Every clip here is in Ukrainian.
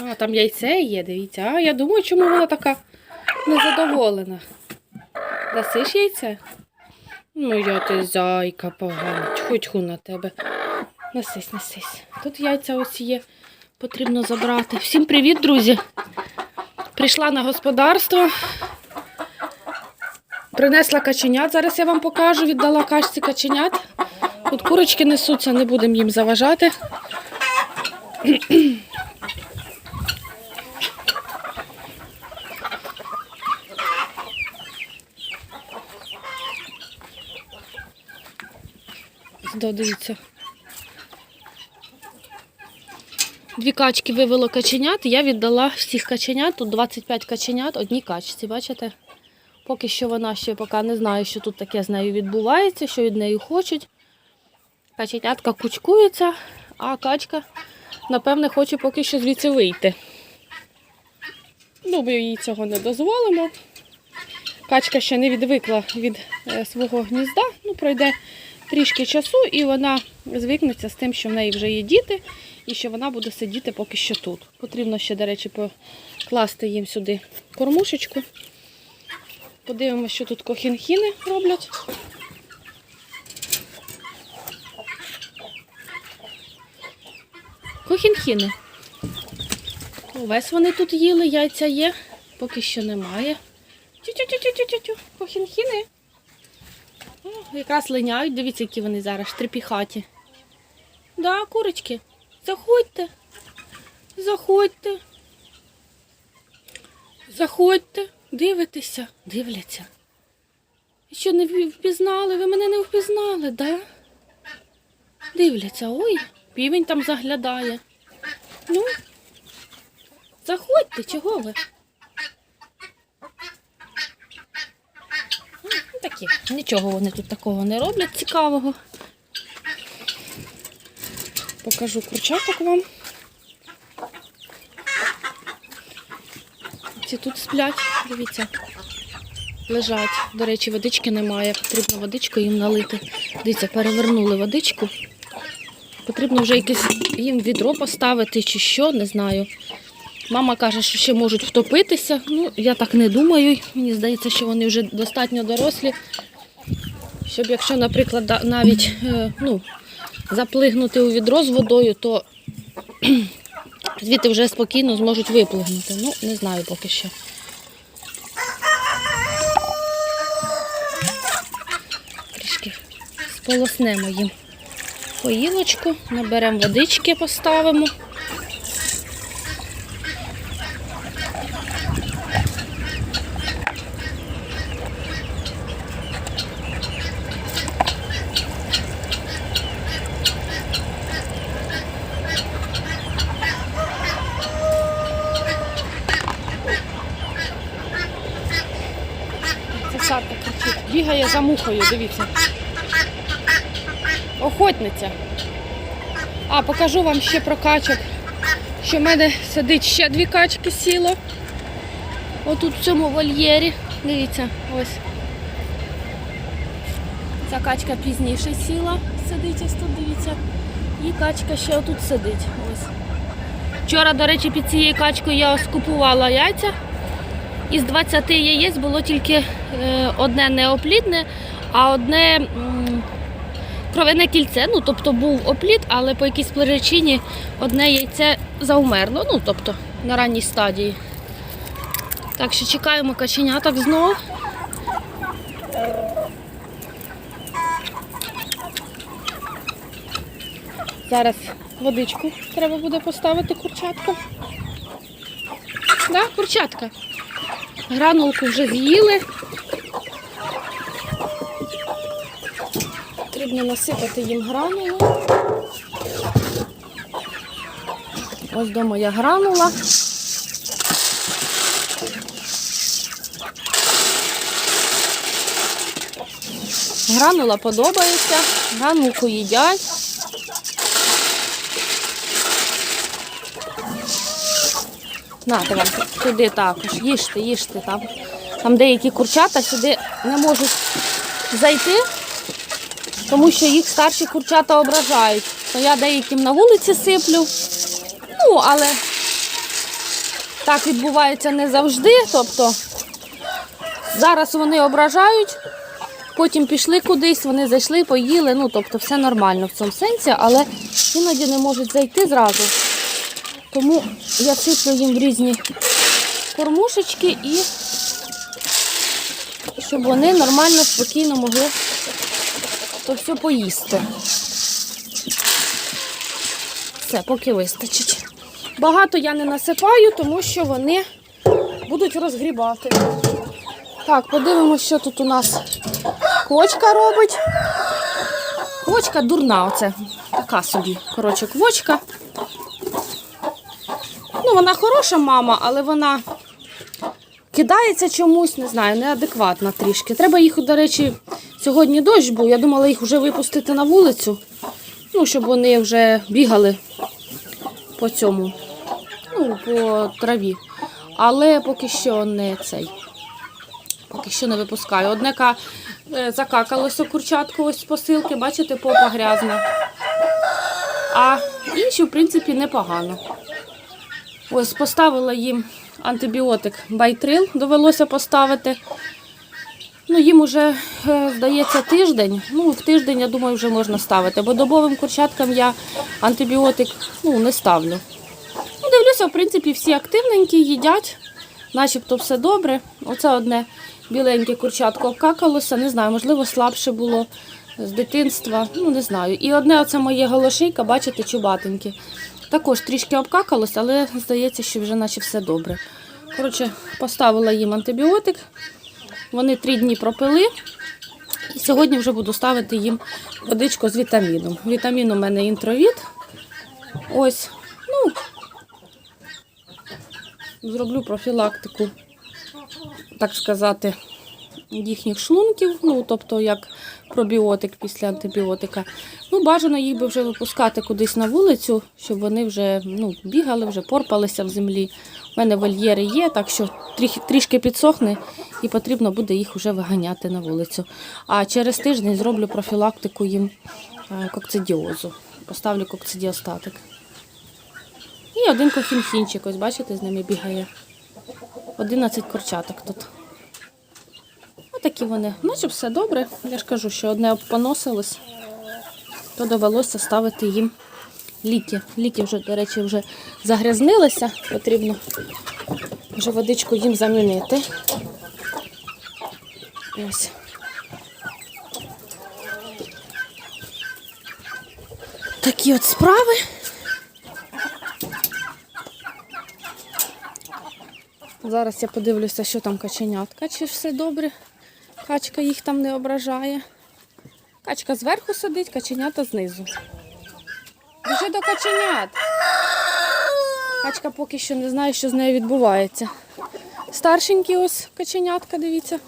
А, там яйце є, дивіться. А, я думаю, чому вона така незадоволена. Дасиш яйце? Ну, я ти зайка погана. Тьху-тьху на тебе. Несись, несись. Тут яйця ось є. Потрібно забрати. Всім привіт, друзі. Прийшла на господарство. Принесла каченят. Зараз я вам покажу. Віддала качці каченят. Тут курочки несуться, не будемо їм заважати. Да, дивіться. Дві качки вивело каченят, я віддала всіх каченят, тут 25 каченят, одній качці, бачите? Поки що вона ще поки не знає, що тут таке з нею відбувається, що від неї хочуть. Каченятка кучкується, а качка, напевне, хоче поки що звідси вийти. Думаю, їй цього не дозволимо. Качка ще не відвикла від е, свого гнізда, ну, пройде трішки часу, і вона звикнеться з тим, що в неї вже є діти, і що вона буде сидіти поки що тут. Потрібно ще, до речі, покласти їм сюди кормушечку. Подивимося, що тут кохінхіни роблять. Кохінхіни. Увесь вони тут їли, яйця є, поки що немає. Тю-тю-тю-тю-тю-тю, кохінхіни. Якраз линяють, дивіться, які вони зараз трепіхаті. Да, курочки, заходьте. Заходьте. Заходьте, дивитеся, дивляться. Що не впізнали? Ви мене не впізнали, да? Дивляться, ой, півень там заглядає. Ну, заходьте, чого ви? Ну, Такі, нічого вони тут такого не роблять цікавого. Покажу курчаток вам. Ці тут сплять, дивіться, лежать. До речі, водички немає. Потрібно водичку їм налити. Дивіться, перевернули водичку. Потрібно вже якесь їм відро поставити чи що, не знаю. Мама каже, що ще можуть втопитися. Ну, я так не думаю. Мені здається, що вони вже достатньо дорослі. Щоб якщо, наприклад, навіть е, ну, заплигнути у відро з водою, то звідти вже спокійно зможуть виплигнути. Ну, не знаю поки що. Трішки сполоснемо їм поїлочку, наберемо водички, поставимо. Бігає за мухою, дивіться. Охотниця. А, покажу вам ще про качок. Що в мене сидить ще дві качки сіло. Отут в цьому вольєрі. Дивіться, ось. Ця качка пізніше сіла, сидить ось тут, дивіться. І качка ще отут сидить. Ось. Вчора, до речі, під цією качкою я скупувала яйця. Із 20 яєць було тільки е, одне неоплідне, а одне м, кровяне кільце. Ну, тобто був оплід, але по якійсь причині одне яйце завмерло, ну, тобто на ранній стадії. Так що чекаємо каченяток знову. Зараз водичку треба буде поставити курчатку. Да, курчатка. Гранулку вже з'їли. Потрібно насипати їм гранулу. Ось до моя гранула. Гранула подобається, гранулку їдять. Нате вам сюди також. Їжте, їжте там. Там деякі курчата сюди не можуть зайти, тому що їх старші курчата ображають. То я деяким на вулиці сиплю. Ну, але Так відбувається не завжди. Тобто зараз вони ображають, потім пішли кудись, вони зайшли, поїли. Ну, тобто все нормально в цьому сенсі, але іноді не можуть зайти зразу. Тому я сиплю їм в різні кормушечки і щоб вони нормально, спокійно могли то все поїсти. Все, поки вистачить. Багато я не насипаю, тому що вони будуть розгрібати. Так, подивимося, що тут у нас квочка робить. Квочка дурна, оце. Така собі. Коротше, квочка. Вона хороша мама, але вона кидається чомусь, не знаю, неадекватна трішки. Треба їх, до речі, сьогодні дощ був. Я думала їх вже випустити на вулицю, ну, щоб вони вже бігали по цьому, ну, по траві. Але поки що не цей. Поки що не випускаю. Одне ка- е, закакалося курчатку ось з посилки, бачите, попа грязна. А інші, в принципі, непогано. Ось поставила їм антибіотик байтрил, довелося поставити. Ну, їм вже, е, здається, тиждень. Ну, в тиждень, я думаю, вже можна ставити, бо добовим курчаткам я антибіотик ну, не ставлю. Ну, дивлюся, в принципі, всі активненькі, їдять, начебто все добре. Оце одне біленьке курчатко обкакалося, не знаю, можливо, слабше було з дитинства, ну не знаю. І одне оце моє голошейка, бачите, чубатеньке. Також трішки обкакалось, але здається, що вже наче все добре. Коротше, поставила їм антибіотик. Вони три дні пропили. І сьогодні вже буду ставити їм водичку з вітаміном. Вітамін у мене інтровіт. Ось, ну, зроблю профілактику, так сказати, їхніх шлунків, ну, тобто як пробіотик після антибіотика. Ну, бажано їх би вже випускати кудись на вулицю, щоб вони вже ну, бігали, вже порпалися в землі. У мене вольєри є, так що трішки підсохне і потрібно буде їх вже виганяти на вулицю. А через тиждень зроблю профілактику їм е, кокцидіозу. Поставлю кокцидіостатик. І один кофінхінчик, ось бачите, з ними бігає. 11 курчаток тут. Отакі вони. Наче все добре. Я ж кажу, що одне поносилось, то довелося ставити їм ліки. Ліки вже, до речі, вже загрязнилися. Потрібно вже водичку їм замінити. Ось. Такі от справи. Зараз я подивлюся, що там каченятка, чи все добре. Качка їх там не ображає. Качка зверху сидить, каченята знизу. Біжи до каченят. Качка поки що не знає, що з нею відбувається. Старшенькі ось каченятка, дивіться.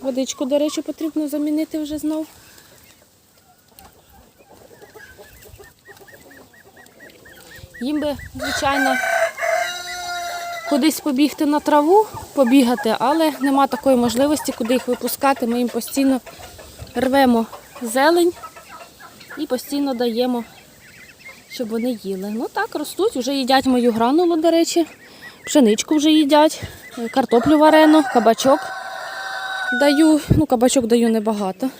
Водичку, до речі, потрібно замінити вже знов. Їм би, звичайно, кудись побігти на траву, побігати, але нема такої можливості, куди їх випускати. Ми їм постійно рвемо зелень і постійно даємо, щоб вони їли. Ну так, ростуть, вже їдять мою гранулу, до речі, пшеничку вже їдять, е, картоплю варену, кабачок даю. Ну, кабачок даю небагато.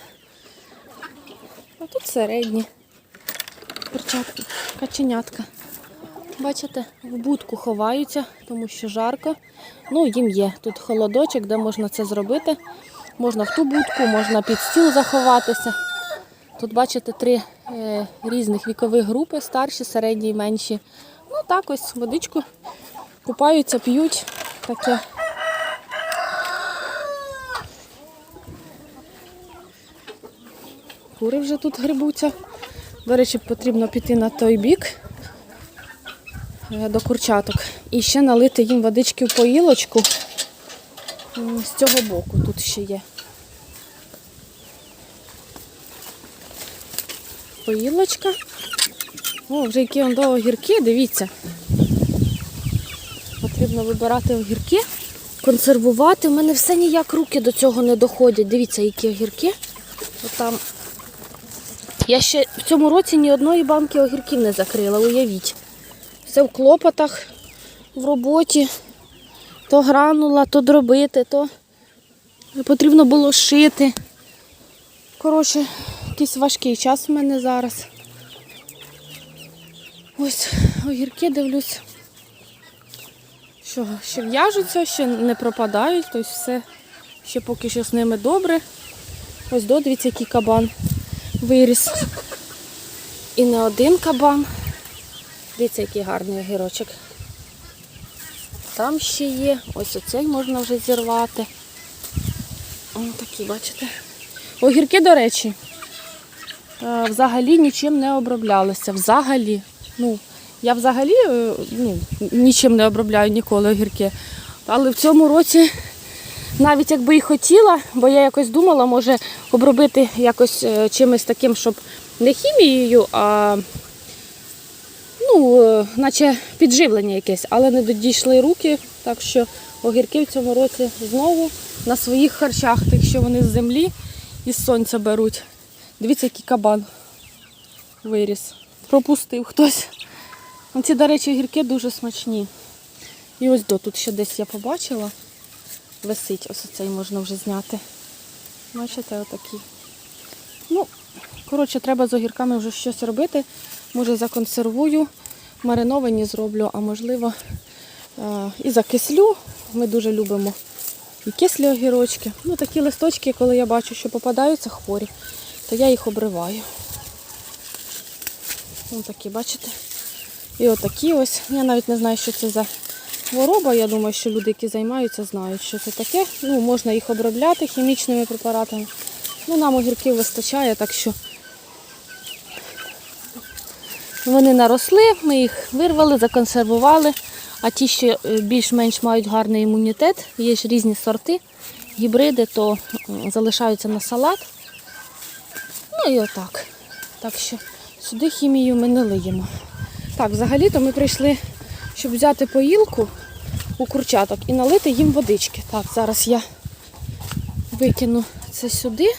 А тут середні перчатки, каченятка. Бачите, в будку ховаються, тому що жарко. Ну, їм є тут холодочок, де можна це зробити. Можна в ту будку, можна під стіл заховатися. Тут, бачите, три е, різних вікових групи, старші, середні і менші. Ну так ось водичку купаються, п'ють. Таке. Кури вже тут грибуться. До речі, потрібно піти на той бік до курчаток. І ще налити їм водички в поїлочку. З цього боку тут ще є. Поїлочка. О, вже які он до огірки, дивіться. Потрібно вибирати огірки, консервувати. У мене все ніяк руки до цього не доходять. Дивіться, які огірки. Отам. Я ще в цьому році ні одної банки огірків не закрила, уявіть. Все в клопотах. в роботі. То гранула, то дробити, то потрібно було шити. Коротше, якийсь важкий час в мене зараз. Ось огірки дивлюсь. Що ще в'яжуться, ще не пропадають, тобто все ще поки що з ними добре. Ось до, дивіться, який кабан виріс. І не один кабан. Дивіться, який гарний огірочок. Там ще є. Ось оцей можна вже зірвати. Ось такі, бачите. Огірки, до речі, е, взагалі нічим не оброблялися. Взагалі. Ну, я взагалі е, ну, нічим не обробляю ніколи огірки. Але в цьому році, навіть якби і хотіла, бо я якось думала, може обробити якось е, чимось таким, щоб не хімією, а ну, е, наче підживлення якесь, але не дійшли руки. Так що огірки в цьому році знову на своїх харчах, так що вони з землі і з сонця беруть. Дивіться, який кабан виріс. Пропустив хтось. Ці, до речі, огірки дуже смачні. І ось до тут ще десь я побачила. Висить, ось цей можна вже зняти. Бачите, отакі. Ну, коротше, треба з огірками вже щось робити. Може законсервую, мариновані зроблю, а можливо е, і закислю. Ми дуже любимо і кислі огірочки. Ну, такі листочки, коли я бачу, що попадаються хворі, то я їх обриваю. Ось такі, бачите? І отакі ось. Я навіть не знаю, що це за хвороба. Я думаю, що люди, які займаються, знають, що це таке. Ну, можна їх обробляти хімічними препаратами. Ну, нам огірків вистачає, так що вони наросли, ми їх вирвали, законсервували. А ті, що е, більш-менш мають гарний імунітет, є ж різні сорти, гібриди, то залишаються на салат. Ну і отак. Так що сюди хімію ми не лиємо. Так, взагалі-то ми прийшли, щоб взяти поїлку у курчаток і налити їм водички. Так, зараз я викину це сюди.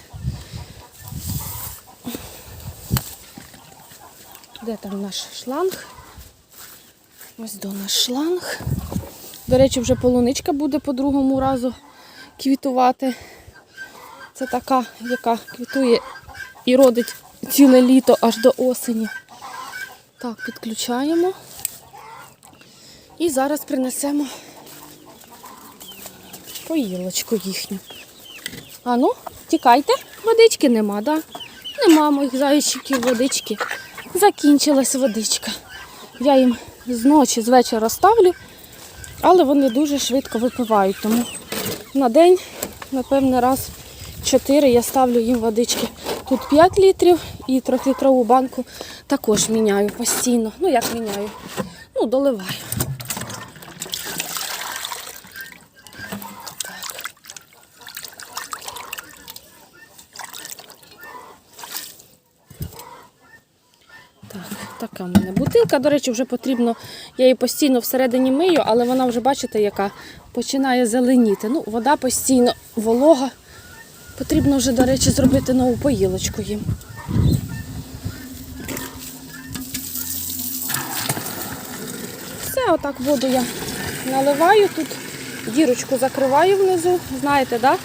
Де там наш шланг? Ось до наш шланг. До речі, вже полуничка буде по другому разу квітувати. Це така, яка квітує і родить ціле літо аж до осені. Так, підключаємо. І зараз принесемо поїлочку їхню. А ну, тікайте, водички нема, да? Нема моїх зайчиків водички. Закінчилась водичка. Я їм зночі, з вечора ставлю, але вони дуже швидко випивають. Тому на день, напевне, раз 4 я ставлю їм водички. Тут 5 літрів і 3-літрову банку також міняю постійно. Ну, як міняю? Ну, доливаю. Так, така в мене. До речі, вже потрібно, я її постійно всередині мию, але вона вже, бачите, яка починає зеленіти. Ну, вода постійно волога. Потрібно вже, до речі, зробити нову поїлочку їм. Все, отак воду я наливаю тут, дірочку закриваю внизу. Знаєте, да?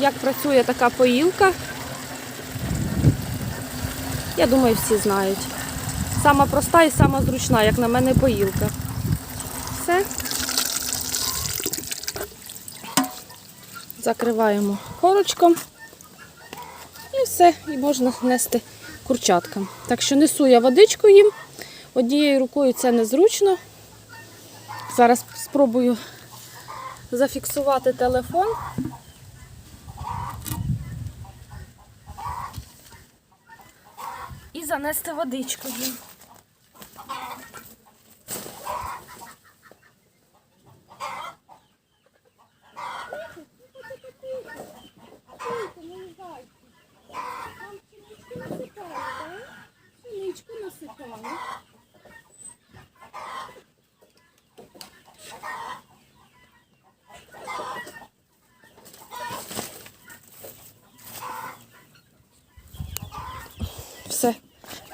як працює така поїлка? Я думаю, всі знають. Сама проста і сама зручна, як на мене, поїлка. Все. Закриваємо корочком. І все, і можна нести курчаткам. Так що несу я водичку їм. Однією рукою це незручно. Зараз спробую зафіксувати телефон. І занести водичку їм.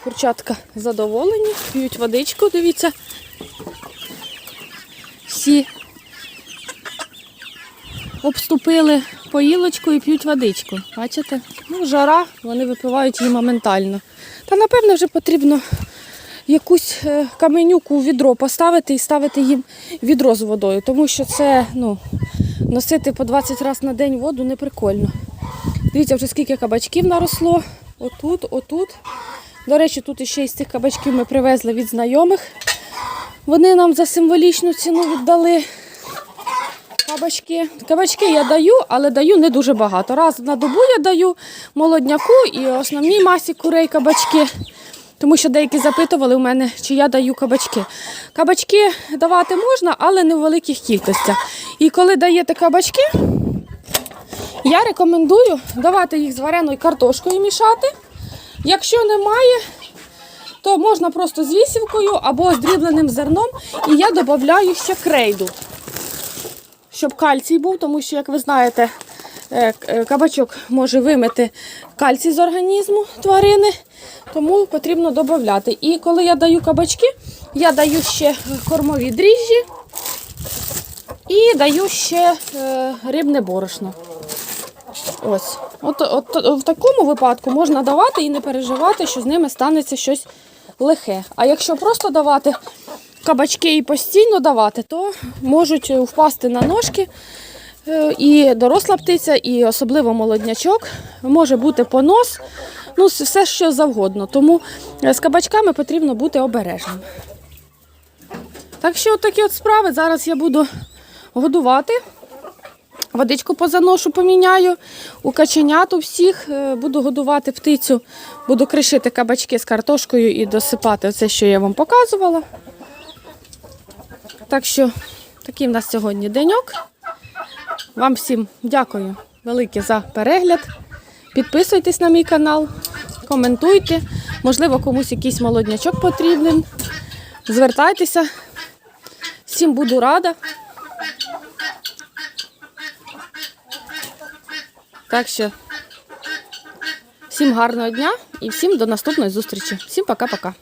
Курчатка задоволені, п'ють водичку, дивіться. всі обступили поїлочку і п'ють водичку. Бачите? Ну, жара, вони випивають її моментально. Та напевно вже потрібно якусь е, каменюку у відро поставити і ставити їм відро з водою, тому що це ну, носити по 20 разів на день воду не прикольно. Дивіться, вже скільки кабачків наросло. Отут, отут. До речі, тут іще із цих кабачків ми привезли від знайомих. Вони нам за символічну ціну віддали кабачки. Кабачки я даю, але даю не дуже багато. Раз на добу я даю молодняку і основній масі курей кабачки. Тому що деякі запитували у мене, чи я даю кабачки. Кабачки давати можна, але не в великих кількостях. І коли даєте кабачки, я рекомендую давати їх з вареною картошкою мішати. Якщо немає, то можна просто з вісівкою або з дрібленим зерном. І я додаю ще крейду, щоб кальцій був, тому що, як ви знаєте, е, е, кабачок може вимити кальцій з організму тварини, тому потрібно додати. І коли я даю кабачки, я даю ще кормові дріжджі і даю ще е, рибне борошно. Ось. От, от, в такому випадку можна давати і не переживати, що з ними станеться щось лихе. А якщо просто давати кабачки і постійно давати, то можуть впасти на ножки. Е, І доросла птиця, і особливо молоднячок, може бути понос, ну все що завгодно. Тому е, з кабачками потрібно бути обережним. Так що от такі от справи. Зараз я буду годувати. Водичку позаношу, поміняю. У каченят у всіх е, буду годувати птицю, буду кришити кабачки з картошкою і досипати оце, що я вам показувала. Так що такий в нас сьогодні деньок. Вам всім дякую велике за перегляд. Підписуйтесь на мій канал, коментуйте. Можливо, комусь якийсь молоднячок потрібен. Звертайтеся. Всім буду рада. Так що всім гарного дня і всім до наступної зустрічі. Всім пока-пока.